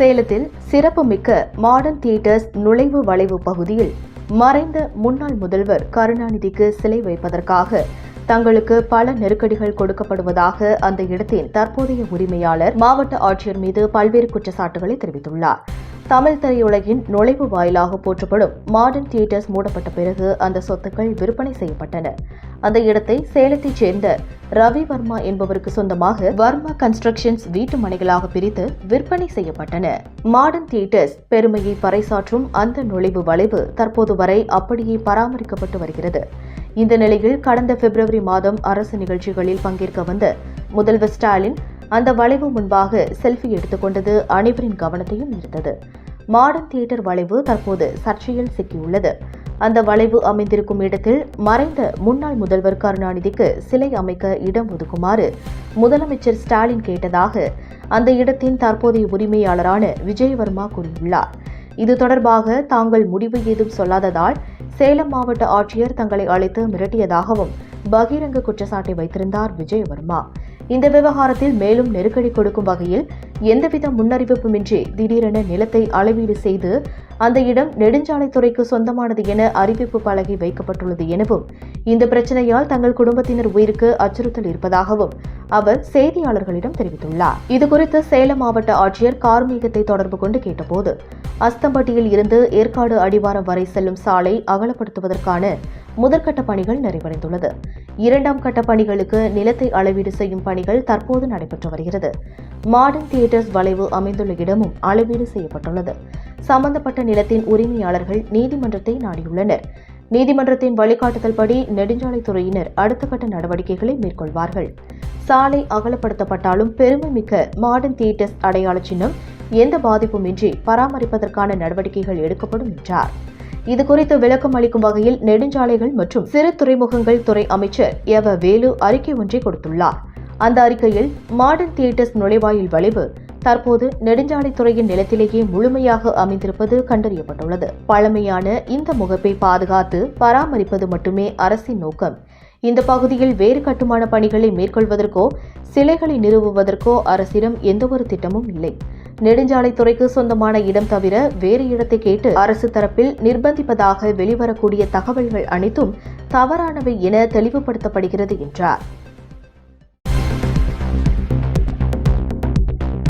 சேலத்தில் சிறப்புமிக்க modern theatres நுழைவு வளைவு பகுதியில் மறைந்த முன்னாள் முதல்வர் கருணாநிதிக்கு சிலை வைப்பதற்காக தங்களுக்கு பல நெருக்கடிகள் கொடுக்கப்படுவதாக அந்த இடத்தின் தற்போதைய உரிமையாளர் மாவட்ட ஆட்சியர் மீது பல்வேறு குற்றச்சாட்டுகளை தெரிவித்துள்ளார். தமிழ் திரையுலகின் நுழைவு வாயிலாக போற்றப்படும் மாடர்ன் தியேட்டர்ஸ் மூடப்பட்ட பிறகு அந்த சொத்துக்கள் விற்பனை செய்யப்பட்டன. அந்த இடத்தை சேலத்தைச் சேர்ந்த ரவி வர்மா என்பவருக்கு சொந்தமாக வர்மா கன்ஸ்ட்ரக்ஷன்ஸ் வீட்டு மனைகளாக பிரித்து விற்பனை செய்யப்பட்டன. மாடர்ன் தியேட்டர்ஸ் பெருமையை பறைசாற்றும் அந்த நுழைவு வளைவு தற்போது வரை அப்படியே பராமரிக்கப்பட்டு வருகிறது. இந்த நிலையில் கடந்த பிப்ரவரி மாதம் அரசு நிகழ்ச்சிகளில் பங்கேற்க வந்த முதல்வர் ஸ்டாலின் அந்த வளைவு முன்பாக செல்ஃபி எடுத்துக்கொண்டது அனைவரின் கவனத்தையும் ஈர்த்தது. மாடர்ன் தியேட்டர் வளைவு தற்போது சர்ச்சையில் சிக்கியுள்ளது. அந்த வளைவு அமைந்திருக்கும் இடத்தில் மறைந்த முன்னாள் முதல்வர் கருணாநிதிக்கு சிலை அமைக்க இடம் ஒதுக்குமாறு முதலமைச்சர் ஸ்டாலின் கேட்டதாக அந்த இடத்தின் தற்போதைய உரிமையாளரான விஜயவர்மா கூறியுள்ளார். இது தொடர்பாக தாங்கள் முடிவு ஏதும் சொல்லாததால் சேலம் மாவட்ட ஆட்சியர் தங்களை அழைத்து மிரட்டியதாகவும் பகிரங்க குற்றச்சாட்டை வைத்திருந்தார் விஜயவர்மா. இந்த விவகாரத்தில் மேலும் நெருக்கடி கொடுக்கும் வகையில் எந்தவித முன்னறிவிப்புமின்றி திடீரென நிலத்தை அளவீடு செய்து அந்த இடம் நெடுஞ்சாலைத்துறைக்கு சொந்தமானது என அறிவிப்பு பலகை வைக்கப்பட்டுள்ளது எனவும் இந்த பிரச்சனையால் தங்கள் குடும்பத்தினர் உயிருக்கு அச்சுறுத்தல் இருப்பதாகவும் அவர் செய்தியாளர்களிடம் தெரிவித்துள்ளார். இதுகுறித்து சேலம் மாவட்ட ஆட்சியர் கார்மீகத்தை தொடர்பு கொண்டு கேட்டபோது அஸ்தம்பட்டியில் இருந்து ஏற்காடு அடிவாரம் வரை செல்லும் சாலை அகலப்படுத்துவதற்கான முதற்கட்ட பணிகள் நிறைவடைந்துள்ளது. இரண்டாம் கட்ட பணிகளுக்கு நிலத்தை அளவீடு செய்யும் பணிகள் தற்போது நடைபெற்று வருகிறது. மாடர்ன் தியேட்டர்ஸ் வளைவு அமைந்துள்ள இடமும் அளவீடு செய்யப்பட்டுள்ளது. சம்பந்தப்பட்ட நிலத்தின் உரிமையாளர்கள் நீதிமன்றத்தை நாடியுள்ளனர். நீதிமன்றத்தின் வழிகாட்டுதல்படி நெடுஞ்சாலைத்துறையினர் அடுத்த கட்ட நடவடிக்கைகளை மேற்கொள்வார்கள். சாலை அகலப்படுத்தப்பட்டாலும் பெருமைமிக்க மாடர்ன் தியேட்டர்ஸ் அடையாள சின்னம் எந்த பாதிப்புமின்றி பராமரிப்பதற்கான நடவடிக்கைகள் எடுக்கப்படும் என்றார். இதுகுறித்து விளக்கம் அளிக்கும் வகையில் நெடுஞ்சாலைகள் மற்றும் சிறு துறைமுகங்கள் துறை அமைச்சர் எவ வேலு அறிக்கை ஒன்றை கொடுத்துள்ளார். அந்த அறிக்கையில் மாடர்ன் தியேட்டர்ஸ் நுழைவாயில் வளைவு தற்போது நெடுஞ்சாலைத்துறையின் நிலத்திலேயே முழுமையாக அமைந்திருப்பது கண்டறியப்பட்டுள்ளது. பழமையான இந்த முகப்பை பாதுகாத்து பராமரிப்பது மட்டுமே அரசின் நோக்கம். இந்த பகுதியில் வேறு கட்டுமான பணிகளை மேற்கொள்வதற்கோ சிலைகளை நிறுவுவதற்கோ அரசிடம் எந்தவொரு திட்டமும் இல்லை. நெடுஞ்சாலைத்துறைக்கு சொந்தமான இடம் தவிர வேறு இடத்தை கேட்டு அரசு தரப்பில் நிர்பந்திப்பதாக வெளிவரக்கூடிய தகவல்கள் அனைத்தும் தவறானவை என தெளிவுபடுத்தப்படுகிறது என்றார்.